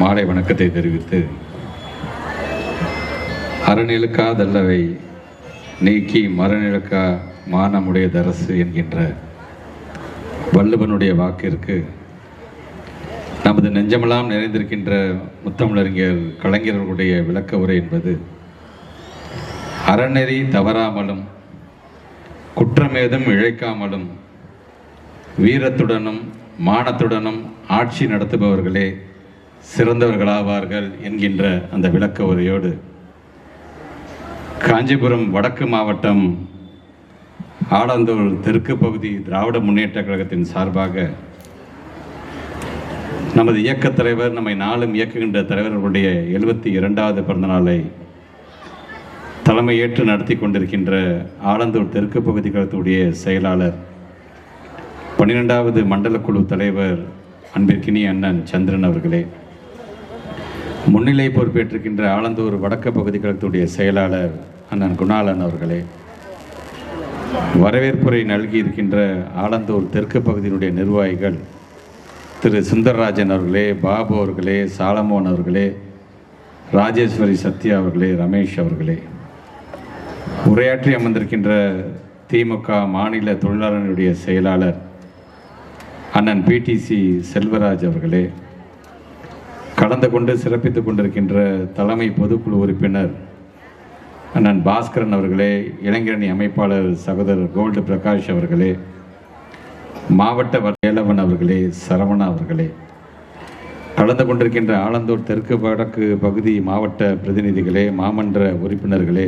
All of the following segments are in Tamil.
மாலை வணக்கத்தை தெரிவித்து அறநிலுக்காதல்லவை நீக்கி மரநிலுக்கா மானமுடைய தரசு என்கின்ற வள்ளுவனுடைய வாக்கிற்கு நமது நெஞ்சமெல்லாம் நிறைந்திருக்கின்ற முத்தமிழறிஞர் கலைஞர்களுடைய விளக்க உரை என்பது அறநெறி தவறாமலும் குற்றமேதும் இழைக்காமலும் வீரத்துடனும் மானத்துடனும் ஆட்சி நடத்துபவர்களே சிறந்தவர்களாவார்கள் என்கின்ற அந்த விளக்க உரையோடு காஞ்சிபுரம் வடக்கு மாவட்டம் ஆலந்தூர் தெற்கு பகுதி திராவிட முன்னேற்ற கழகத்தின் சார்பாக நமது இயக்கத் தலைவர் நம்மை நாளும் இயக்குகின்ற தலைவர்களுடைய எழுபத்தி இரண்டாவது பிறந்தநாளை தலைமையேற்று நடத்தி கொண்டிருக்கின்ற ஆலந்தூர் தெற்கு பகுதி கழகத்துடைய செயலாளர் பன்னிரெண்டாவது மண்டல குழு தலைவர் அன்பிற்கினி அண்ணன் சந்திரன் அவர்களே. முன்னிலை பொறுப்பேற்றிருக்கின்ற ஆலந்தூர் வடக்கு பகுதி கழகத்துடைய செயலாளர் அண்ணன் குணாலன் அவர்களே வரவேற்புரை நல்கி இருக்கின்ற ஆலந்தூர் தெற்கு பகுதியினுடைய நிர்வாகிகள் திரு சுந்தரராஜன் அவர்களே பாபு அவர்களே சாலமோன் அவர்களே ராஜேஸ்வரி சத்யா அவர்களே ரமேஷ் அவர்களே உரையாற்றி அமர்ந்திருக்கின்ற திமுக மாநில தொழிலாளர்களுடைய செயலாளர் அண்ணன் பிடிசி செல்வராஜ் அவர்களே கலந்து கொண்டு சிறப்பித்துக் கொண்டிருக்கின்ற தலைமை பொதுக்குழு உறுப்பினர் அண்ணன் பாஸ்கரன் அவர்களே இளைஞரணி அமைப்பாளர் சகோதரர் கோல்டு பிரகாஷ் அவர்களே மாவட்ட வேலவன் அவர்களே சரவணா அவர்களே. கலந்து கொண்டிருக்கின்ற ஆலந்தூர் தெற்கு வடக்கு பகுதி மாவட்ட பிரதிநிதிகளே மாமன்ற உறுப்பினர்களே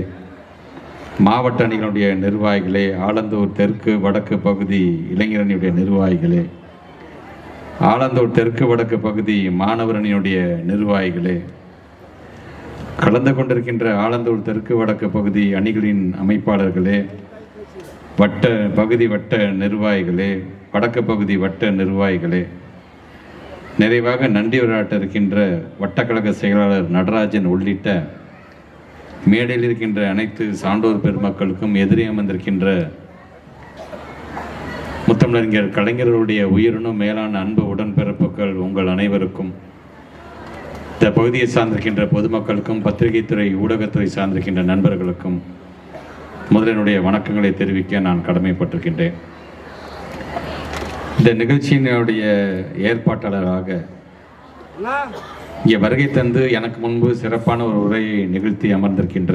மாவட்ட அணிகளுடைய நிர்வாகிகளே ஆலந்தூர் தெற்கு வடக்கு பகுதி இளைஞரணியுடைய நிர்வாகிகளே ஆலந்தூர் தெற்கு வடக்கு பகுதி மாணவரணியுடைய நிர்வாகிகளே கலந்து கொண்டிருக்கின்ற ஆலந்தூர் தெற்கு வடக்கு பகுதி அணிகளின் அமைப்பாளர்களே வட்ட பகுதி வட்ட நிர்வாகிகளே வடக்கு பகுதி வட்ட நிர்வாகிகளே நிறைவாக நன்றி உரையாட்ட இருக்கின்ற வட்டக்கழக செயலாளர் நடராஜன் உள்ளிட்ட மேடையில் இருக்கின்ற அனைத்து சான்றோர் பெருமக்களுக்கும் எதிரே அமர்ந்திருக்கின்ற முத்தமிழறிஞர் கலைஞர்களுடைய உயிரினும் மேலான அன்பு உடன்பிறப்புகள் உங்கள் அனைவருக்கும் இந்த பகுதியை சார்ந்திருக்கின்ற பொதுமக்களுக்கும் பத்திரிகைத்துறை ஊடகத்துறை சார்ந்திருக்கின்ற நண்பர்களுக்கும் முதலினுடைய வணக்கங்களை தெரிவிக்க நான் கடமைப்பட்டிருக்கின்றேன். இந்த நிகழ்ச்சியினுடைய ஏற்பாட்டாளராக இங்கே வருகை தந்து எனக்கு முன்பு சிறப்பான ஒரு உரையை நிகழ்த்தி அமர்ந்திருக்கின்ற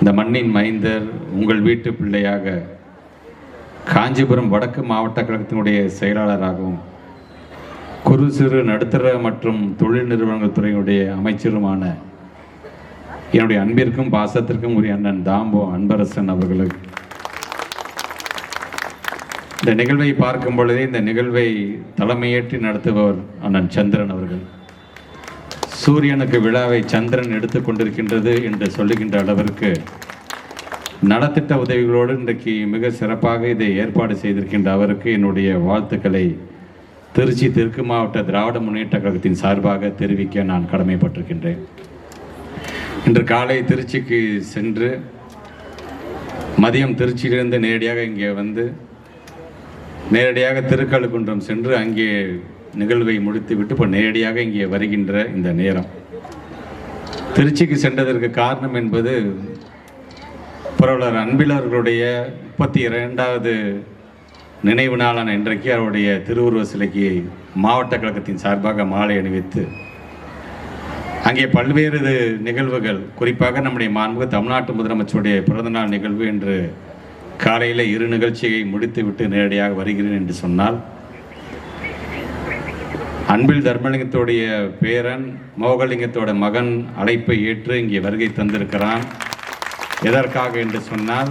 இந்த மண்ணின் மைந்தர் உங்கள் வீட்டு பிள்ளையாக காஞ்சிபுரம் வடக்கு மாவட்ட கழகத்தினுடைய செயலாளராகவும் குறு சிறு நடுத்தர மற்றும் தொழில் நிறுவனங்கள் துறையினுடைய அமைச்சருமான என்னுடைய அன்பிற்கும் பாசத்திற்கும் உரிய அண்ணன் தாம்போ அன்பரசன் அவர்களுக்கு இந்த நிகழ்வை பார்க்கும் பொழுதே இந்த நிகழ்வை தலைமையேற்றி நடத்துபவர் அண்ணன் சந்திரன் அவர்கள். சூரியனுக்கு விழாவை சந்திரன் எடுத்துக் கொண்டிருக்கின்றது என்று சொல்லுகின்ற அளவிற்கு நலத்திட்ட உதவிகளோடு இன்றைக்கு மிக சிறப்பாக இதை ஏற்பாடு செய்திருக்கின்ற அவருக்கு என்னுடைய வாழ்த்துக்களை திருச்சி தெற்கு மாவட்ட திராவிட முன்னேற்ற கழகத்தின் சார்பாக தெரிவிக்க நான் கடமைப்பட்டிருக்கின்றேன். இன்று காலை திருச்சிக்கு சென்று மதியம் திருச்சியிலிருந்து நேரடியாக இங்கே வந்து நேரடியாக திருக்கழுக்குன்றம் சென்று அங்கே நிகழ்வை முடித்துவிட்டு இப்போ நேரடியாக இங்கே வருகின்ற இந்த நேரம். திருச்சிக்கு சென்றதற்கு காரணம் என்பது புரவலர் அன்பிலர்களுடைய முப்பத்தி இரண்டாவது நினைவு நாளான இன்றைக்கு அவருடைய திருவுருவ சிலைக்கு மாவட்ட கழகத்தின் சார்பாக மாலை அணிவித்து அங்கே பல்வேறு நிகழ்வுகள் குறிப்பாக நம்முடைய மாண்புக தமிழ்நாட்டு முதலமைச்சருடைய பிறந்தநாள் நிகழ்வு என்று காலையில் இரு நிகழ்ச்சியை முடித்துவிட்டு நேரடியாக வருகிறேன் என்று சொன்னால் அன்பில் தர்மலிங்கத்துடைய பேரன் மோகலிங்கத்தோட மகன் அழைப்பை ஏற்று இங்கே வருகை தந்திருக்கிறான். எதற்காக என்று சொன்னால்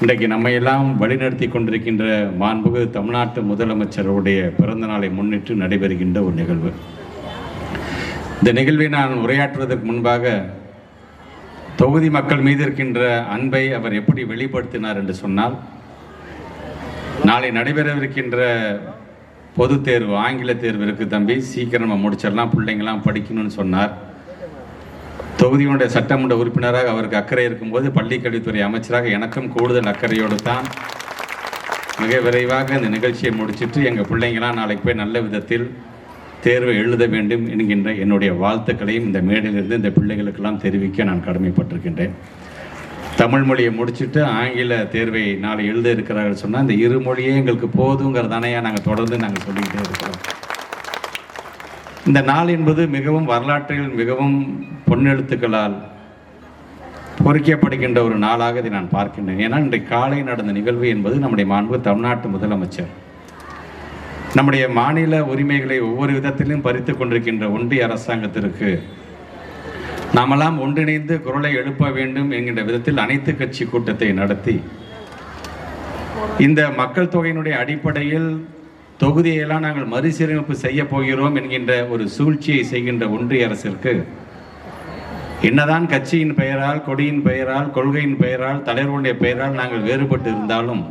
இன்றைக்கு நம்மையெல்லாம் வழிநடத்தி கொண்டிருக்கின்ற மாண்புகு தமிழ்நாட்டு முதலமைச்சருடைய பிறந்த நாளை முன்னிட்டு நடைபெறுகின்ற ஒரு நிகழ்வு. இந்த நிகழ்வை நான் உரையாற்றுவதற்கு முன்பாக தொகுதி மக்கள் மீது இருக்கின்ற அன்பை அவர் எப்படி வெளிப்படுத்தினார் என்று சொன்னால் நாளை நடைபெறவிருக்கின்ற பொது தேர்வு ஆங்கில தேர்வு இருக்கு தம்பி சீக்கிரம் நம்ம முடிச்சிடலாம் பிள்ளைங்களாம் படிக்கணும்னு சொன்னார். தொகுதியினுடைய சட்டமன்ற உறுப்பினராக அவருக்கு அக்கறை இருக்கும்போது பள்ளிக்கல்வித்துறை அமைச்சராக எனக்கும் கூடுதல் அக்கறையோடு தான் மிக விரைவாக இந்த நிகழ்ச்சியை முடிச்சிட்டு எங்கள் பிள்ளைங்களாம் நாளைக்கு போய் நல்ல விதத்தில் தேர்வை எழுத வேண்டும் என்கின்ற என்னுடைய வாழ்த்துக்களையும் இந்த மேடையிலிருந்து இந்த பிள்ளைகளுக்கெல்லாம் தெரிவிக்க நான் கடமைப்பட்டிருக்கின்றேன். தமிழ் மொழியை முடிச்சுட்டு ஆங்கில தேர்வை நாளை எழுத இருக்கிறார்கள் சொன்னால் இந்த இரு மொழியே எங்களுக்கு போதுங்கிறதானையா நாங்கள் தொடர்ந்து நாங்கள் சொல்லிக்கிட்டே இருக்கிறோம். இந்த நாள் என்பது மிகவும் வரலாற்றில் மிகவும் பொன்னெழுத்துக்களால் பொறிக்கப்படுகின்ற ஒரு நாளாக இதை நான் பார்க்கின்றேன். ஏன்னா இன்றைக்கு காலை நடந்த நிகழ்வு என்பது நம்முடைய மாண்பு தமிழ்நாட்டு முதலமைச்சர். நம்முடைய மாநில உரிமைகளை ஒவ்வொரு விதத்திலும் பறித்து கொண்டிருக்கின்ற ஒன்றிய அரசாங்கத்திற்கு நாமெல்லாம் ஒன்றிணைந்து குரலை எழுப்ப வேண்டும் என்கின்ற விதத்தில் அனைத்து கட்சி கூட்டத்தை நடத்தி இந்த மக்கள் தொகையினுடைய அடிப்படையில் தொகுதியெல்லாம் நாங்கள் மறுசீரமைப்பு செய்ய போகிறோம் என்கின்ற ஒரு சூழ்ச்சியை செய்கின்ற ஒன்றிய அரசிற்கு என்னதான் கட்சியின் பெயரால் கொடியின் பெயரால் கொள்கையின் பெயரால் தலைவர்களுடைய பெயரால் நாங்கள் வேறுபட்டு இருந்தாலும்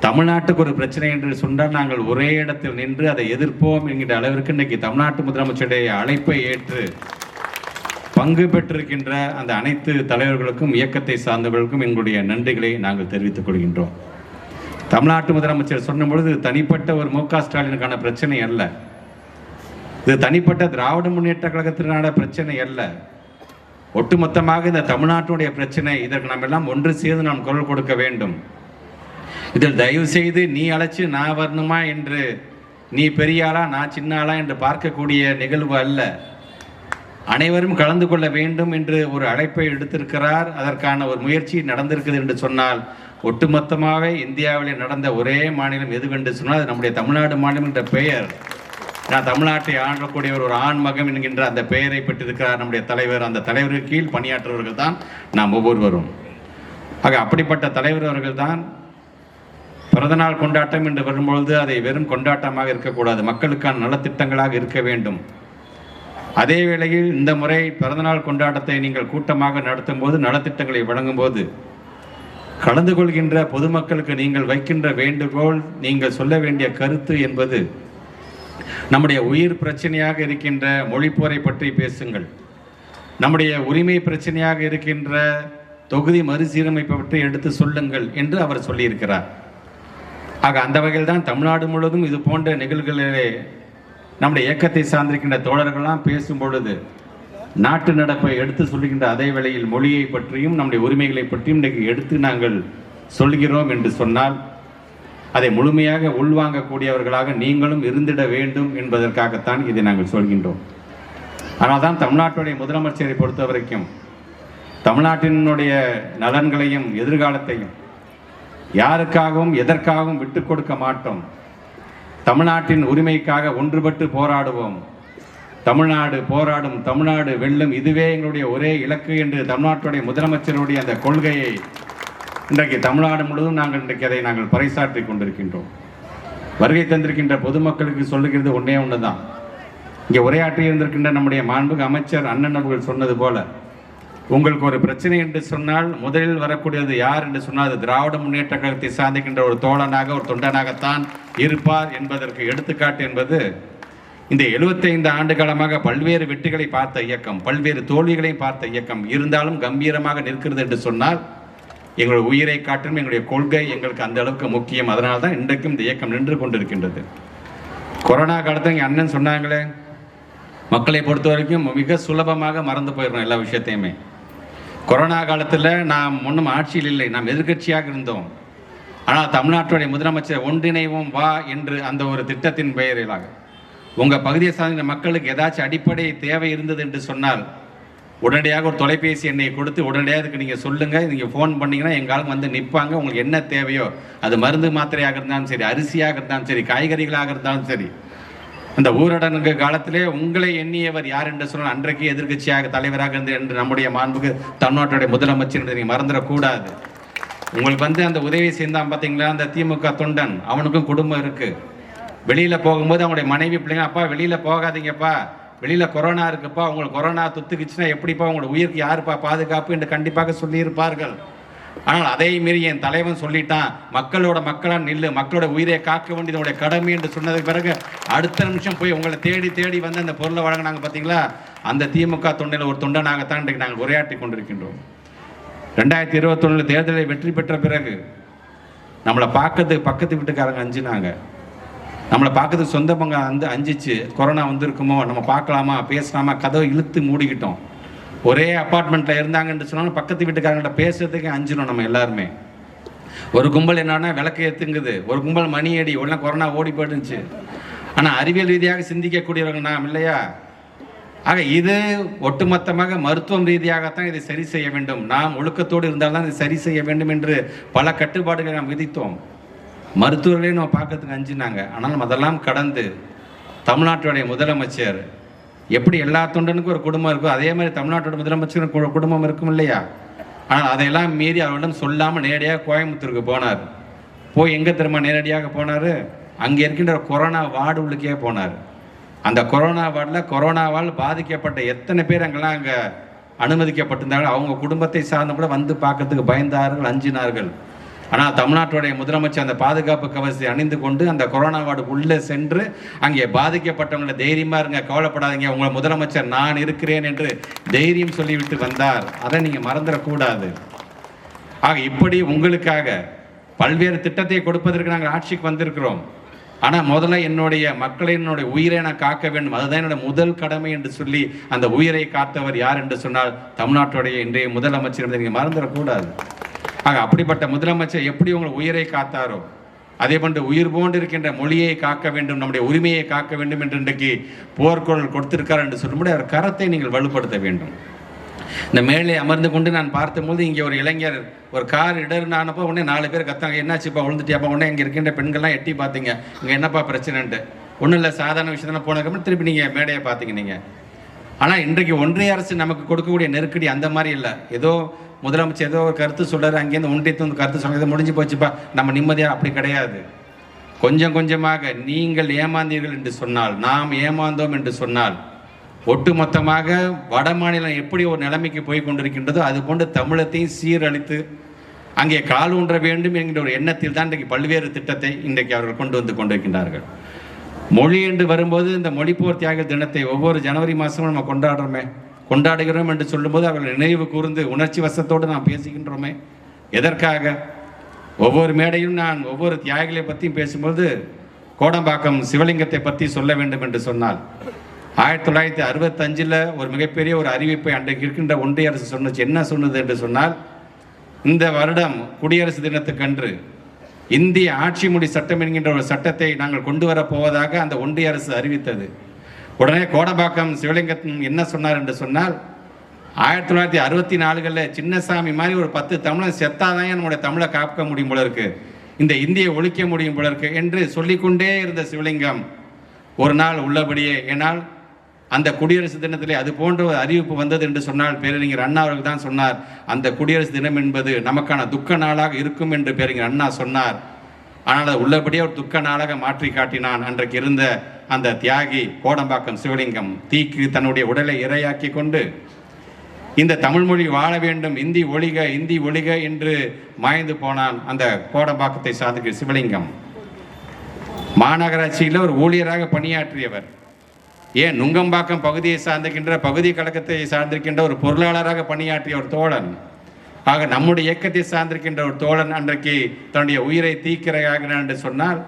தமிழ்நாட்டுக்கு ஒரு பிரச்சனை என்று சொன்னால் நாங்கள் ஒரே இடத்தில் நின்று அதை எதிர்ப்போம் என்கின்ற அளவிற்கு இன்றைக்கு தமிழ்நாட்டு முதலமைச்சருடைய அழைப்பை ஏற்று பங்கு பெற்றிருக்கின்ற அந்த அனைத்து தலைவர்களுக்கும் இயக்கத்தை சார்ந்தவர்களுக்கும் எங்களுடைய நன்றிகளை நாங்கள் தெரிவித்துக் கொள்கின்றோம். தமிழ்நாட்டு முதலமைச்சர் சொன்ன பொழுது தனிப்பட்ட ஒரு மு க ஸ்டாலினுக்கான பிரச்சனை அல்ல. இது தனிப்பட்ட திராவிட முன்னேற்ற கழகத்திற்கான பிரச்சனை அல்ல. ஒட்டுமொத்தமாக இந்த தமிழ்நாட்டுடைய பிரச்சனை இதற்கு நாம் எல்லாம் ஒன்று சேர்ந்து நாம் குரல் கொடுக்க வேண்டும். இதில் தயவு செய்து நீ அழைச்சு நான் வரணுமா என்று நீ பெரிய ஆளா நான் சின்ன ஆளா என்று பார்க்கக்கூடிய நிகழ்வு அல்ல. அனைவரும் கலந்து கொள்ள வேண்டும் என்று ஒரு அழைப்பை எடுத்திருக்கிறார். அதற்கான ஒரு முயற்சி நடந்திருக்குது என்று சொன்னால் ஒட்டுமொத்தமாகவே இந்தியாவிலே நடந்த ஒரே மாநிலம் எது கண்டு சொன்னால் அது நம்முடைய தமிழ்நாடு மாநிலம் என்ற பெயர். நான் தமிழ்நாட்டை ஆளக்கூடிய ஒரு ஆண் மகம் என்கின்ற அந்த பெயரை பெற்றிருக்கிறார் நம்முடைய தலைவர். அந்த தலைவருக்கு கீழ் பணியாற்றுவர்கள் தான் நாம் ஒவ்வொருவரும். ஆக அப்படிப்பட்ட தலைவர் அவர்கள் தான் பிறந்தநாள் கொண்டாட்டம் என்று வரும்பொழுது அதை வெறும் கொண்டாட்டமாக இருக்கக்கூடாது. மக்களுக்கான நலத்திட்டங்களாக இருக்க வேண்டும். அதே வேளையில் இந்த முறை பிறந்தநாள் கொண்டாட்டத்தை நீங்கள் கூட்டமாக நடத்தும் போது நலத்திட்டங்களை வழங்கும் போது கலந்து கொள்கின்ற பொதுமக்களுக்கு நீங்கள் வைக்கின்ற வேண்டுகோள் நீங்கள் சொல்ல வேண்டிய கருத்து என்பது நம்முடைய உயிர் பிரச்சனையாக இருக்கின்ற மொழிப்போரை பற்றி பேசுங்கள். நம்முடைய உரிமை பிரச்சனையாக இருக்கின்ற தொகுதி மறுசீரமைப்பை பற்றி எடுத்து சொல்லுங்கள் என்று அவர் சொல்லியிருக்கிறார். ஆக அந்த வகையில் தான் தமிழ்நாடு முழுவதும் இது போன்ற நிகழ்வுகளிலே நம்முடைய இயக்கத்தை சார்ந்திருக்கின்ற தோழர்கள்லாம் பேசும் பொழுது நாட்டு நடப்பை எடுத்து சொல்லுகின்ற அதே வேளையில் மொழியை பற்றியும் நம்முடைய உரிமைகளை பற்றியும் இன்றைக்கு எடுத்து நாங்கள் சொல்கிறோம் என்று சொன்னால் அதை முழுமையாக உள்வாங்கக்கூடியவர்களாக நீங்களும் இருந்திட வேண்டும் என்பதற்காகத்தான் இதை நாங்கள் சொல்கின்றோம். ஆனால் தான் தமிழ்நாட்டுடைய முதலமைச்சரை பொறுத்த வரைக்கும் தமிழ்நாட்டினுடைய நலன்களையும் எதிர்காலத்தையும் யாருக்காகவும் எதற்காகவும் விட்டு கொடுக்க மாட்டோம். தமிழ்நாட்டின் உரிமைக்காக ஒன்றுபட்டு போராடுவோம். தமிழ்நாடு போராடும் தமிழ்நாடு வெல்லும் இதுவே எங்களுடைய ஒரே இலக்கு என்று தமிழ்நாட்டுடைய முதலமைச்சருடைய அந்த கொள்கையை இன்றைக்கு தமிழ்நாடு முழுவதும் நாங்கள் இன்றைக்கு அதை நாங்கள் பறைசாற்றி கொண்டிருக்கின்றோம். வருகை தந்திருக்கின்ற பொதுமக்களுக்கு சொல்லுகிறது ஒன்றே ஒன்று தான் இங்கே உரையாற்றி இருந்திருக்கின்ற நம்முடைய மாண்புக்கு அமைச்சர் அண்ணன் அவர்கள் சொன்னது போல உங்களுக்கு ஒரு பிரச்சனை என்று சொன்னால் முதலில் வரக்கூடியது யார் என்று சொன்னால் அது திராவிட முன்னேற்ற கழகத்தை சார்ந்திருக்கின்ற ஒரு தோழனாக ஒரு தொண்டனாகத்தான் இருப்பார் என்பதற்கு எடுத்துக்காட்டு என்பது இந்த 75 ஆண்டு காலமாக பல்வேறு வெற்றிகளை பார்த்த இயக்கம் பல்வேறு தோல்விகளையும் பார்த்த இயக்கம் இருந்தாலும் கம்பீரமாக நிற்கிறது என்று சொன்னால் எங்களுடைய உயிரை காட்டும் எங்களுடைய கொள்கை எங்களுக்கு அந்த அளவுக்கு முக்கியம். அதனால தான் இன்றைக்கும் இந்த இயக்கம் நின்று கொண்டிருக்கின்றது. கொரோனா காலத்தில் எங்கள் அண்ணன் சொன்னாங்களே மக்களை பொறுத்த வரைக்கும் மிக சுலபமாக மறந்து போயிடணும் எல்லா விஷயத்தையுமே. கொரோனா காலத்தில் நாம் ஒன்றும் ஆட்சியில் இல்லை நாம் எதிர்க்கட்சியாக இருந்தோம். ஆனால் தமிழ்நாட்டுடைய முதலமைச்சர் ஒன்றிணைவோம் வா என்று அந்த ஒரு திட்டத்தின் பெயரிலாக. உங்கள் பகுதியை சார்ந்த மக்களுக்கு ஏதாச்சும் அடிப்படை தேவை இருந்தது என்று சொன்னால் உடனடியாக ஒரு தொலைபேசி எண்ணை கொடுத்து உடனடியாக அதுக்கு நீங்கள் சொல்லுங்கள் நீங்கள் ஃபோன் பண்ணிங்கன்னா எங்கள் வந்து நிற்பாங்க உங்களுக்கு என்ன தேவையோ அது மருந்து மாத்திரையாக இருந்தாலும் சரி அரிசியாக இருந்தாலும் சரி காய்கறிகளாக இருந்தாலும் சரி. அந்த ஊரடங்கு காலத்திலே உங்களை எண்ணியவர் யார் என்று சொன்னால் அன்றைக்கு எதிர்க்கட்சியாக தலைவராக இருந்து என்று நம்முடைய மாண்புக்கு தமிழ்நாட்டுடைய முதலமைச்சர் என்று நீங்கள் மறந்துடக்கூடாது. உங்களுக்கு வந்து அந்த உதவி செய்தான் பார்த்தீங்களா அந்த திமுக தொண்டன் அவனுக்கும் குடும்பம் இருக்குது வெளியில் போகும்போது அவங்களுடைய மனைவி பிள்ளைங்க அப்பா வெளியில் போகாதீங்கப்பா. வெளியில் கொரோனா இருக்குப்பா. உங்களுக்கு கொரோனா துத்துக்குச்சுன்னா எப்படிப்பா? உங்களோட உயிருக்கு யாருப்பா பாதுகாப்பு? என்று கண்டிப்பாக சொல்லியிருப்பார்கள். ஆனால் அதே மீறி என் தலைவன் சொல்லிட்டான் மக்களோட மக்களாக நில்லு. மக்களோட உயிரை காக்க வேண்டியது உங்களுடைய கடமை என்று சொன்னதுக்கு பிறகு அடுத்த நிமிஷம் போய் உங்களை தேடி தேடி வந்து அந்த பொருளை வழங்கினாங்க பார்த்தீங்களா அந்த திமுக தொண்டையில் ஒரு தொண்டனாகத்தான் இன்றைக்கு நாங்கள் உரையாற்றி கொண்டிருக்கின்றோம். ரெண்டாயிரத்தி இருபத்தொன்னில் தேர்தலை வெற்றி பெற்ற பிறகு நம்மளை பார்க்கறதுக்கு பக்கத்து வீட்டுக்காரங்க அஞ்சுனாங்க. நம்மளை பார்க்கறதுக்கு சொந்தவங்க வந்து அஞ்சிச்சு. கொரோனா வந்திருக்குமோ நம்ம பார்க்கலாமா பேசலாமா கதவை இழுத்து மூடிக்கிட்டோம். ஒரே அப்பார்ட்மெண்ட்டில் இருந்தாங்கன்னு சொன்னாலும் பக்கத்து வீட்டுக்காரங்கள்ட்ட பேசுறதுக்கு அஞ்சிடும் நம்ம எல்லாருமே. ஒரு கும்பல் என்னன்னா விளக்கு ஏற்றுங்குது ஒரு கும்பல் மணி அடி உடனே கொரோனா ஓடி போயிடுச்சு. ஆனால் அறிவியல் ரீதியாக சிந்திக்கக்கூடியவர்கள் நாம் இல்லையா? ஆக இது ஒட்டுமொத்தமாக மருத்துவம் ரீதியாகத்தான் இதை சரி செய்ய வேண்டும். நாம் ஒழுக்கத்தோடு இருந்தால்தான் இதை சரி செய்ய வேண்டும் என்று பல கட்டுப்பாடுகளை நாம் விதித்தோம். மருத்துவர்களையும் நம்ம பார்க்கறதுக்கு அஞ்சினாங்க. நம்ம அதெல்லாம் கடந்து தமிழ்நாட்டுடைய முதலமைச்சர் எப்படி எல்லா தொண்டனுக்கும் ஒரு குடும்பம் இருக்கோ அதே மாதிரி தமிழ்நாட்டோட முதலமைச்சருக்கு குடும்பம் இருக்கும் இல்லையா? ஆனால் அதையெல்லாம் மீறி அவரிடம் சொல்லாமல் நேரடியாக கோயம்புத்தூருக்கு போனார். போய் எங்கே திரும்ப நேரடியாக போனார்? அங்கே இருக்கின்ற கொரோனா வார்டு உள்ளுக்கே போனார். அந்த கொரோனா வார்டில் கொரோனாவால் பாதிக்கப்பட்ட எத்தனை பேர் அங்கெல்லாம் அங்கே அனுமதிக்கப்பட்டிருந்தார்கள் அவங்க குடும்பத்தை சார்ந்த கூட வந்து பார்க்கறதுக்கு பயந்தார்கள் அஞ்சினார்கள். ஆனால் தமிழ்நாட்டுடைய முதலமைச்சர் அந்த பாதுகாப்பு கவசத்தை அணிந்து கொண்டு அந்த கொரோனா வார்டு உள்ளே சென்று அங்கே பாதிக்கப்பட்டவங்களை தைரியமாக இருங்க கவலைப்படாதீங்க உங்களை முதலமைச்சர் நான் இருக்கிறேன் என்று தைரியம் சொல்லிவிட்டு வந்தார். அதை நீங்கள் மறந்துடக்கூடாது. ஆக இப்படி உங்களுக்காக பல்வேறு திட்டத்தை கொடுப்பதற்கு நாங்கள் ஆட்சிக்கு வந்திருக்கிறோம். ஆனால் முதல்ல என்னுடைய மக்களை என்னுடைய உயிரை நான் காக்க வேண்டும். அதுதான் என்னுடைய முதல் கடமை என்று சொல்லி அந்த உயிரை காத்தவர் யார் என்று சொன்னால் தமிழ்நாட்டுடைய இன்றைய முதலமைச்சர் என்பதை நீங்கள் மறந்துடக்கூடாது. ஆக அப்படிப்பட்ட முதலமைச்சர் எப்படி உங்கள் உயிரை காத்தாரோ அதே போன்று உயிர் போன்று இருக்கின்ற மொழியை காக்க வேண்டும் நம்முடைய உரிமையை காக்க வேண்டும் என்று இன்றைக்கு போர்க்குரல் கொடுத்திருக்கார் என்று சொல்லும்போது அவர் கரத்தை நீங்கள் வலுப்படுத்த வேண்டும். இந்த மேலே அமர்ந்து கொண்டு நான் பார்த்தபோது இங்கே ஒரு இளைஞர் ஒரு கார் இடர்னானப்போ உடனே நாலு பேர் கத்தாங்க என்னாச்சுப்பா விழுந்துட்டியாப்பா உடனே இங்கே இருக்கின்ற பெண்கள்லாம் எட்டி பார்த்தீங்க இங்கே என்னப்பா பிரச்சனைன்ட்டு. ஒன்றும் இல்லை சாதாரண விஷயத்தெல்லாம் போனதுக்கப்புறம் திருப்பி நீங்கள் மேடையை பார்த்தீங்க நீங்கள் ஆனால் இன்றைக்கு ஒன்றிய அரசு நமக்கு கொடுக்கக்கூடிய நெருக்கடி அந்த மாதிரி இல்லை. ஏதோ முதலமைச்சர் ஏதோ ஒரு கருத்து சொல்கிறார் அங்கேருந்து ஒன்றியத்து வந்து கருத்து சொல்கிறது முடிஞ்சு போச்சுப்பா. நம்ம நிம்மதியாக அப்படி கிடையாது. கொஞ்சம் கொஞ்சமாக நீங்கள் ஏமாந்தீர்கள் என்று சொன்னால் நாம் ஏமாந்தோம் என்று சொன்னால் ஒட்டுமொத்தமாக வட மாநிலம் எப்படி ஒரு நிலைமைக்கு போய் கொண்டிருக்கின்றதோ அது போன்று தமிழத்தையும் சீரழித்து அங்கே கால் ஊன்ற வேண்டும் என்கிற ஒரு எண்ணத்தில் தான் இன்றைக்கு பல்வேறு திட்டத்தை இன்றைக்கு அவர்கள் கொண்டு வந்து கொண்டிருக்கின்றார்கள். மொழி என்று வரும்போது இந்த மொழிப்போர் தியாக தினத்தை ஒவ்வொரு ஜனவரி மாதமும் நம்ம கொண்டாடுறோமே. கொண்டாடுகிறோம் என்று சொல்லும்போது அவர்கள் நினைவு கூர்ந்து உணர்ச்சி வசத்தோடு நாம் பேசுகின்றோமே. எதற்காக? ஒவ்வொரு மேடையும் நான் ஒவ்வொரு தியாகிகளை பற்றியும் பேசும்போது கோடம்பாக்கம் சிவலிங்கத்தை பற்றி சொல்ல வேண்டும் என்று சொன்னால் ஆயிரத்தி தொள்ளாயிரத்தி அறுபத்தஞ்சில் ஒரு மிகப்பெரிய ஒரு அறிவிப்பை அன்றைக்கு இருக்கின்ற ஒன்றிய அரசு சொன்னுச்சு என்ன சொன்னது என்று சொன்னால் இந்த வருடம் குடியரசு தினத்துக்கன்று இந்திய ஆட்சி மொழி சட்டம் என்கின்ற ஒரு சட்டத்தை நாங்கள் கொண்டு வரப் போவதாக அந்த ஒன்றிய அரசு அறிவித்தது. உடனே கோடம்பாக்கம் சிவலிங்கத்தின் என்ன சொன்னார் என்று சொன்னால் ஆயிரத்தி தொள்ளாயிரத்தி அறுபத்தி நாலுகளில் சின்னசாமி மாதிரி ஒரு பத்து தமிழன் செத்தாதான் நம்முடைய தமிழை காக்க முடியும் போல இருக்கு. இந்த இந்தியை ஒழிக்க முடியும் போல இருக்கு என்று சொல்லிக்கொண்டே இருந்த சிவலிங்கம் ஒரு நாள் உள்ளபடியே ஏனால் அந்த குடியரசு தினத்திலே அது போன்ற ஒரு அறிவிப்பு வந்தது என்று சொன்னால் பேரறிஞர் அண்ணா அவர்கள் தான் சொன்னார். அந்த குடியரசு தினம் என்பது நமக்கான துக்க நாளாக இருக்கும் என்று பேரறிஞர் அண்ணா சொன்னார். ஆனால் அது உள்ளபடியே ஒரு துக்க நாளாக மாற்றி காட்டினான். அன்றைக்கு இருந்த அந்த தியாகி கோடம்பாக்கம் சிவலிங்கம் தீக்கு தன்னுடைய உடலை இரையாக்கி கொண்டு இந்த தமிழ் மொழி வாழ வேண்டும் இந்தி ஒழிக இந்தி ஒழிக என்று மாய்ந்து போனான் அந்த கோடம்பாக்கத்தை சார்ந்த சிவலிங்கம். மாநகராட்சியில் ஒரு ஊழியராக பணியாற்றியவர். ஏன் நுங்கம்பாக்கம் பகுதியை சார்ந்திருக்கின்ற பகுதி கழகத்தை சார்ந்திருக்கின்ற ஒரு பொருளாளராக பணியாற்றிய ஒரு தோழன். ஆக நம்முடைய இயக்கத்தை சார்ந்திருக்கின்ற ஒரு தோழன் அன்றைக்கு தன்னுடைய உயிரை தீக்கிரையாகிறான் என்று சொன்னால்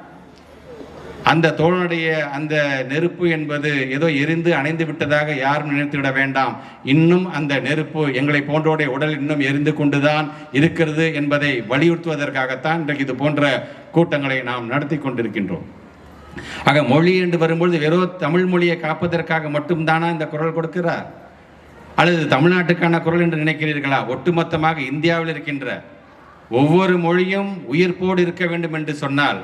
அந்த தோழனுடைய அந்த நெருப்பு என்பது ஏதோ எரிந்து அணைந்து விட்டதாக யாரும் நினைத்துவிட வேண்டாம். இன்னும் அந்த நெருப்பு எங்களை போன்றோடைய உடல் இன்னும் எரிந்து கொண்டுதான் இருக்கிறது என்பதை வலியுறுத்துவதற்காகத்தான் இன்றைக்கு இது போன்ற கூட்டங்களை நாம் நடத்தி கொண்டிருக்கின்றோம். ஆக மொழி என்று வரும்பொழுது வெறும் தமிழ் மொழியை காப்பதற்காக மட்டும்தானா இந்த குரல் கொடுக்கிறார்? அல்லது தமிழ்நாட்டுக்கான குரல் என்று நினைக்கிறீர்களா? ஒட்டுமொத்தமாக இந்தியாவில் இருக்கின்ற ஒவ்வொரு மொழியும் உயிர்ப்போடு இருக்க வேண்டும் என்று சொன்னால்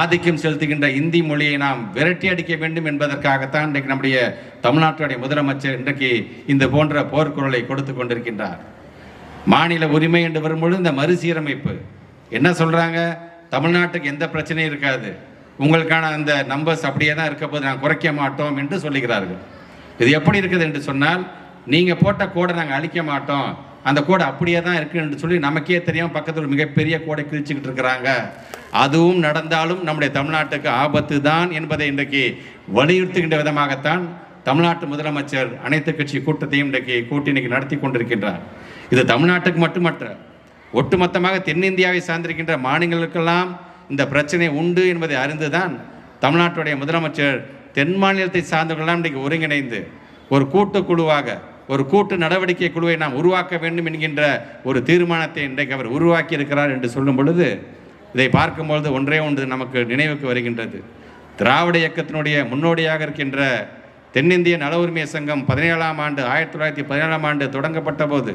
ஆதிக்கம் செலுத்துகின்ற இந்தி மொழியை நாம் விரட்டி அடிக்க வேண்டும் என்பதற்காகத்தான் இன்றைக்கு நம்முடைய தமிழ்நாட்டுடைய முதலமைச்சர் இன்றைக்கு இந்த போன்ற போர்க்குரலை கொடுத்து கொண்டிருக்கின்றார். மாநில உரிமை என்று வரும்பொழுது இந்த மறுசீரமைப்பு. என்ன சொல்கிறாங்க தமிழ்நாட்டுக்கு எந்த பிரச்சனையும் இருக்காது. உங்களுக்கான அந்த நம்பர்ஸ் அப்படியே தான் இருக்க போது நாங்கள் குறைக்க மாட்டோம் என்று சொல்லுகிறார்கள். இது எப்படி இருக்குது என்று சொன்னால் நீங்கள் போட்ட கோடை நாங்கள் அழிக்க மாட்டோம். அந்த கோடை அப்படியே தான் இருக்குன்னு சொல்லி நமக்கே தெரியாமல் பக்கத்தில் ஒரு மிகப்பெரிய கோடை கிழிச்சுக்கிட்டு இருக்கிறாங்க. அதுவும் நடந்தாலும் நம்முடைய தமிழ்நாட்டுக்கு ஆபத்து தான் என்பதை இன்றைக்கு வலியுறுத்துகின்ற விதமாகத்தான் தமிழ்நாட்டு முதலமைச்சர் அனைத்து கட்சி கூட்டத்தையும் இன்றைக்கு கூட்டி இன்றைக்கி நடத்தி கொண்டிருக்கின்றார். இது தமிழ்நாட்டுக்கு மட்டுமற்ற ஒட்டுமொத்தமாக தென்னிந்தியாவை சார்ந்திருக்கின்ற மாநிலங்களுக்கெல்லாம் இந்த பிரச்சனை உண்டு என்பதை அறிந்துதான் தமிழ்நாட்டுடைய முதலமைச்சர் தென் மாநிலத்தை சார்ந்தவர்களெல்லாம் இன்றைக்கு ஒருங்கிணைந்து ஒரு கூட்டுக்குழுவாக ஒரு கூட்டு நடவடிக்கை குழுவை நாம் உருவாக்க வேண்டும் என்கின்ற ஒரு தீர்மானத்தை இன்றைக்கு அவர் உருவாக்கி இருக்கிறார் என்று சொல்லும் பொழுது இதை பார்க்கும்பொழுது ஒன்றே ஒன்று நமக்கு நினைவுக்கு வருகின்றது. திராவிட இயக்கத்தினுடைய முன்னோடியாக இருக்கின்ற தென்னிந்திய நல உரிமை சங்கம் பதினேழாம் ஆண்டு ஆயிரத்தி தொள்ளாயிரத்தி பதினேழாம் ஆண்டு தொடங்கப்பட்ட போது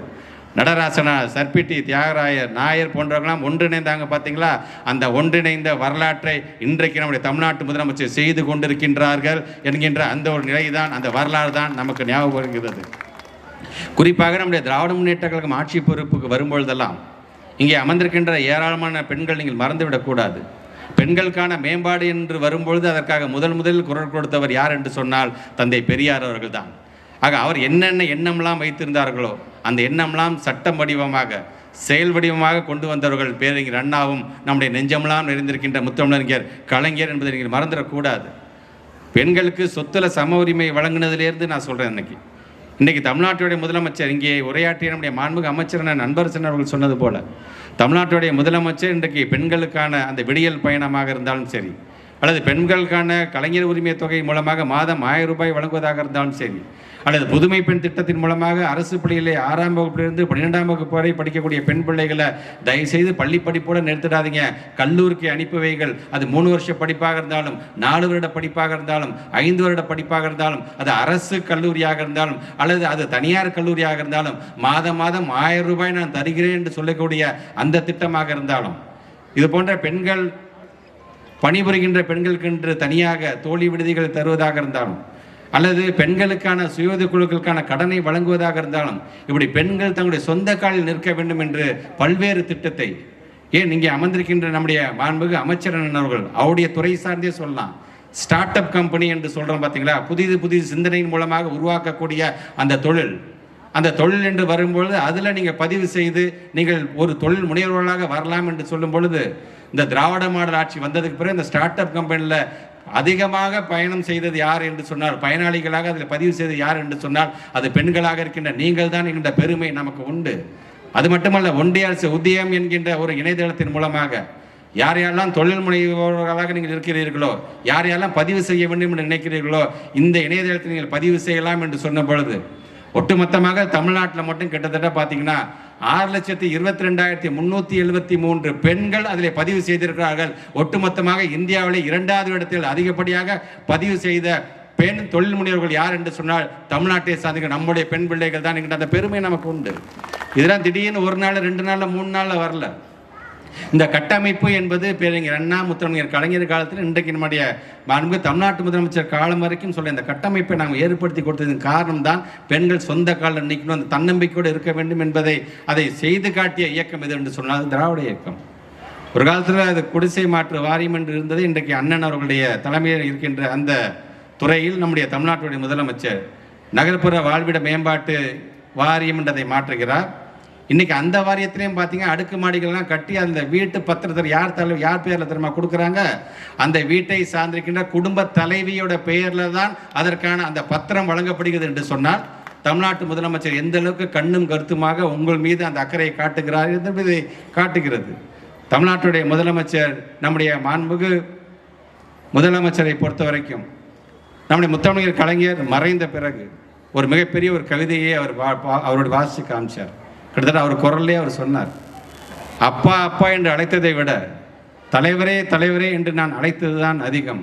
நடராசனா சர்பிட்டி தியாகராயர் நாயர் போன்றவர்களாம் ஒன்றிணைந்தாங்க பார்த்தீங்களா அந்த ஒன்றிணைந்த வரலாற்றை இன்றைக்கு நம்முடைய தமிழ்நாட்டு முதலமைச்சர் செய்து கொண்டிருக்கின்றார்கள் என்கின்ற அந்த ஒரு நிலைதான் அந்த வரலாறு தான் நமக்கு ஞாபகம் வருகிறது. குறிப்பாக நம்முடைய திராவிட முன்னேற்ற கழகம் ஆட்சி பொறுப்புக்கு வரும்பொழுதெல்லாம் இங்கே அமர்ந்திருக்கின்ற ஏராளமான பெண்கள் நீங்கள் மறந்துவிடக்கூடாது பெண்களுக்கான மேம்பாடு என்று வரும்பொழுது அதற்காக முதல் முதலில் குரல் கொடுத்தவர் யார் என்று சொன்னால் தந்தை பெரியார் அவர்கள்தான். ஆக அவர் என்னென்ன எண்ணம்லாம் வைத்திருந்தார்களோ அந்த எண்ணம்லாம் சட்டம் வடிவமாக செயல் வடிவமாக கொண்டு வந்தவர்கள் பேரறிஞர் அண்ணாவும் நம்முடைய நெஞ்சமெல்லாம் நிறைந்திருக்கின்ற முத்தமிழறிஞர் கலைஞர் என்பதை நீங்கள் மறந்துடக்கூடாது பெண்களுக்கு சொத்துல சம உரிமை வழங்கினதிலேருந்து நான் சொல்கிறேன் இன்னைக்கு. இன்றைக்கி தமிழ்நாட்டுடைய முதலமைச்சர் இங்கே உரையாற்றிய நம்முடைய மாண்புக அமைச்சர் நண்பர் அன்பரசன் அவர்கள் சொன்னது போல தமிழ்நாட்டுடைய முதலமைச்சர் இன்றைக்கு பெண்களுக்கான அந்த விடியல் பயணமாக இருந்தாலும் சரி அல்லது பெண்களுக்கான கலைஞர் உரிமை தொகை மூலமாக மாதம் ஆயிரம் ரூபாய் வழங்குவதாக இருந்தாலும் சரி அல்லது புதுமை பெண் திட்டத்தின் மூலமாக அரசு பள்ளியிலே ஆறாம் வகுப்பிலிருந்து பன்னிரெண்டாம் வகுப்பு வரை படிக்கக்கூடிய பெண் பிள்ளைகளை தயவுசெய்து பள்ளி படிப்போட நிறுத்திடாதீங்க. கல்லூரிக்கு அனுப்பி வைகள். அது மூணு வருஷ படிப்பாக இருந்தாலும் நாலு வருட படிப்பாக இருந்தாலும் ஐந்து வருட படிப்பாக இருந்தாலும் அது அரசு கல்லூரியாக இருந்தாலும் அல்லது அது தனியார் கல்லூரியாக இருந்தாலும் மாதம் மாதம் ஆயிரம் ரூபாய் நான் தருகிறேன் என்று சொல்லக்கூடிய அந்த திட்டமாக இருந்தாலும் இது போன்ற பெண்கள் பணிபுரிகின்ற பெண்களுக்கென்று தனியாக தோழி விடுதிகள் தருவதாக இருந்தாலும் அல்லது பெண்களுக்கான சுயோத குழுக்களுக்கான கடனை வழங்குவதாக இருந்தாலும் இப்படி பெண்கள் தங்களுடைய சொந்த காலில் நிற்க வேண்டும் என்று பல்வேறு திட்டத்தை ஏன் இங்கே அமர்ந்திருக்கின்ற நம்முடைய மாண்புமிகு அமைச்சர் அவர்கள் அவருடைய துறை சார்ந்தே சொல்லலாம். ஸ்டார்ட் அப் கம்பெனி என்று சொல்கிறோம் பார்த்தீங்களா? புதிது புதிது சிந்தனையின் மூலமாக உருவாக்கக்கூடிய அந்த தொழில். அந்த தொழில் என்று வரும்பொழுது அதில் நீங்கள் பதிவு செய்து நீங்கள் ஒரு தொழில் முனைவர்களாக வரலாம் என்று சொல்லும் பொழுது இந்த திராவிட மாடல் ஆட்சி வந்ததுக்கு பிறகு இந்த ஸ்டார்ட் அப் கம்பெனியில் அதிகமாக பயணம் செய்தது யார் என்று சொன்னால் பயனாளிகளாக அதில் பதிவு செய்தது யார் என்று சொன்னால் அது பெண்களாக இருக்கின்ற நீங்கள் தான் என்கின்ற பெருமை நமக்கு உண்டு. அது மட்டுமல்ல ஒன்றிய அரசு உத்தியம் என்கின்ற ஒரு இணையதளத்தின் மூலமாக யார் யாரெல்லாம் தொழில் முனைவோர்களாக நீங்கள் இருக்கிறீர்களோ யார் யாரெல்லாம் பதிவு செய்ய வேண்டும் என்று நினைக்கிறீர்களோ இந்த இணையதளத்தில் நீங்கள் பதிவு செய்யலாம் என்று சொன்ன பொழுது ஒட்டுமொத்தமாக தமிழ்நாட்டில் மட்டும் கிட்டத்தட்ட பார்த்தீங்கன்னா ஆறு லட்சத்தி இருபத்தி ரெண்டாயிரத்தி முன்னூற்றி எழுபத்தி மூன்று பெண்கள் அதில் பதிவு செய்திருக்கிறார்கள். ஒட்டுமொத்தமாக இந்தியாவிலே இரண்டாவது இடத்தில் அதிகப்படியாக பதிவு செய்த பெண் தொழில் முனைவர்கள் யார் என்று சொன்னால் தமிழ்நாட்டை சார்ந்த நம்முடைய பெண் பிள்ளைகள் தான். என்கிற அந்த பெருமை நமக்கு உண்டு. இதெல்லாம் திடீர்னு ஒரு நாள் ரெண்டு நாளில் மூணு நாளில் வரல. இந்த கட்டமைப்பு என்பது பேரறிஞர் அண்ணா முத்தமிழர் கலைஞர் காலத்தில் இன்றைக்கு நம்முடைய மாண்பு தமிழ்நாட்டு முதலமைச்சர் காலம் வரைக்கும் சொல்ல இந்த கட்டமைப்பை நாங்கள் ஏற்படுத்தி கொடுத்ததன் காரணம் தான் பெண்கள் சொந்த காலில் நிற்கணும் அந்த தன்னம்பிக்கையோடு இருக்க வேண்டும் என்பதை அதை செய்து காட்டிய இயக்கம் எது என்று சொன்னால் திராவிட இயக்கம். ஒரு காலத்தில் அது குடிசை மாற்று வாரியம் என்று இருந்தது. இன்றைக்கு அண்ணன் அவர்களுடைய தலைமையில் இருக்கின்ற அந்த துறையில் நம்முடைய தமிழ்நாட்டுடைய முதலமைச்சர் நகர்ப்புற வாழ்விட மேம்பாட்டு வாரியம் என்றதை மாற்றுகிறார். இன்னைக்கு அந்த வாரியத்திலையும் பார்த்தீங்க அடுக்குமாடிகள்லாம் கட்டி அந்த வீட்டு பத்திரத்தில் யார் தலை யார் பேரில் தெரியுமா கொடுக்குறாங்க? அந்த வீட்டை சார்ந்திருக்கின்ற குடும்ப தலைவியோட பெயரில் தான் அதற்கான அந்த பத்திரம் வழங்கப்படுகிறது என்று சொன்னால் தமிழ்நாட்டு முதலமைச்சர் எந்த அளவுக்கு கண்ணும் கருத்துமாக உங்கள் மீது அந்த அக்கறையை காட்டுகிறார் என்பதை காட்டுகிறது. தமிழ்நாட்டுடைய முதலமைச்சர் நம்முடைய மாண்புகு முதலமைச்சரை பொறுத்த வரைக்கும் நம்முடைய முத்தமிழர் கலைஞர் மறைந்த பிறகு ஒரு மிகப்பெரிய ஒரு கவிதையை அவர் வா- அவரோட வாசித்து காமிச்சார். கிட்டத்தட்ட அவர் குரல்லே அவர் சொன்னார். அப்பா அப்பா என்று அழைத்ததை விட தலைவரே தலைவரே என்று நான் அழைத்ததுதான் அதிகம்.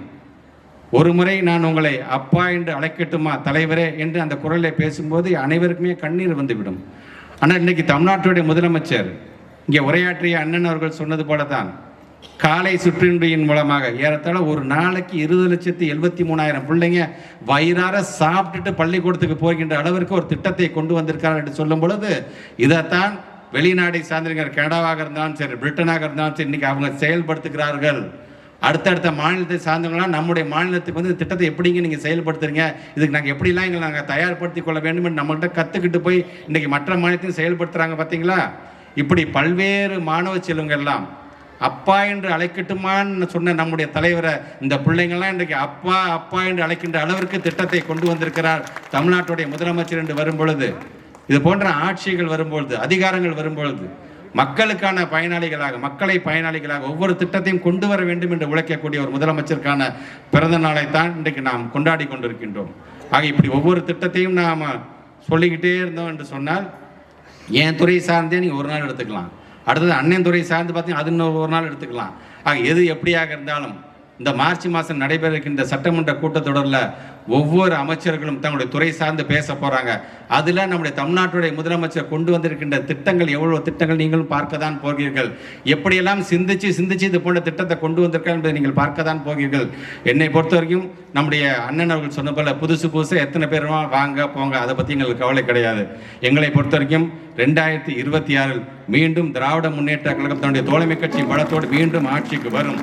ஒரு முறை நான் உங்களை அப்பா என்று அழைக்கட்டுமா தலைவரே என்று அந்த குரலில் பேசும்போது அனைவருக்குமே கண்ணீர் வந்துவிடும். ஆனால் இன்னைக்கு தமிழ்நாட்டுடைய முதலமைச்சர் இங்கே உரையாற்றிய அண்ணன் அவர்கள் சொன்னது போல தான் காலை சுற்றின்றியின் மூலமாக. ஏறத்தாழ ஒரு நாளைக்கு இருபது லட்சத்தி எழுபத்தி மூணாயிரம் பிள்ளைங்க வயிறார சாப்பிட்டுட்டு பள்ளிக்கூடத்துக்கு போகின்ற அளவிற்கு ஒரு திட்டத்தை கொண்டு வந்திருக்கிறார் என்று சொல்லும் பொழுது இதைத்தான் வெளிநாடை சார்ந்திருக்கிற கனடாவாக இருந்தாலும் சரி பிரிட்டனாக இருந்தாலும் சரி இன்னைக்கு அவங்க செயல்படுத்துகிறார்கள். அடுத்தடுத்த மாநிலத்தை சார்ந்தவங்களாம் நம்முடைய மாநிலத்துக்கு வந்து திட்டத்தை எப்படிங்க நீங்கள் செயல்படுத்துறீங்க? இதுக்கு நாங்கள் எப்படிலாம் எங்களை நாங்கள் தயார்படுத்தி கொள்ள வேண்டும் என்று நம்மகிட்ட கற்றுக்கிட்டு போய் இன்றைக்கி மற்ற மாநிலத்தையும் செயல்படுத்துகிறாங்க பார்த்தீங்களா இப்படி பல்வேறு மாணவ செல்வங்கள்லாம் அப்பா என்று அழைக்கட்டுமான்னு சொன்ன நம்முடைய தலைவரை இந்த பிள்ளைங்கள்லாம் இன்றைக்கு அப்பா அப்பா என்று அழைக்கின்ற அளவிற்கு திட்டத்தை கொண்டு வந்திருக்கிறார் தமிழ்நாட்டுடைய முதலமைச்சர் என்று வரும்பொழுது. இது போன்ற ஆட்சிகள் வரும்பொழுது அதிகாரங்கள் வரும்பொழுது மக்களுக்கான பயனாளிகளாக மக்களை பயனாளிகளாக ஒவ்வொரு திட்டத்தையும் கொண்டு வர வேண்டும் என்று உழைக்கக்கூடிய ஒரு முதலமைச்சருக்கான பிறந்த நாளை தான் இன்றைக்கு நாம் கொண்டாடி கொண்டிருக்கின்றோம். ஆக இப்படி ஒவ்வொரு திட்டத்தையும் நாம் சொல்லிக்கிட்டே இருந்தோம் என்று சொன்னால் என் துறை சார்ந்தே நீங்கள் ஒரு நாள் எடுத்துக்கலாம். அடுத்தது அண்ணன் துறை சார்ந்து பார்த்தீங்கன்னா அது இன்னொரு ஒரு நாள் எடுத்துக்கலாம். ஆக எது எப்படியாக இருந்தாலும் இந்த மார்ச் மாதம் நடைபெற இருக்கின்ற சட்டமன்ற கூட்டத்தொடரில் ஒவ்வொரு அமைச்சர்களும் தங்களுடைய துறை சார்ந்து பேச போகிறாங்க அதில் நம்முடைய தமிழ்நாட்டுடைய முதலமைச்சர் கொண்டு வந்திருக்கின்ற திட்டங்கள் எவ்வளோ திட்டங்கள் நீங்களும் பார்க்க தான் போகிறீர்கள்? எப்படியெல்லாம் சிந்திச்சு சிந்திச்சு இது போன்ற திட்டத்தை கொண்டு வந்திருக்காங்க என்பதை நீங்கள் பார்க்க தான் போகிறீர்கள். என்னை பொறுத்த வரைக்கும் நம்முடைய அண்ணன் அவர்கள் சொன்ன போல புதுசு புதுசு எத்தனை பேருமா வாங்க போங்க அதை பற்றி எங்களுக்கு கவலை கிடையாது. எங்களை பொறுத்த வரைக்கும் ரெண்டாயிரத்தி இருபத்தி ஆறில் மீண்டும் திராவிட முன்னேற்ற கழகம் தன்னுடைய தோழமை கட்சி பலத்தோடு மீண்டும் ஆட்சிக்கு வரும்.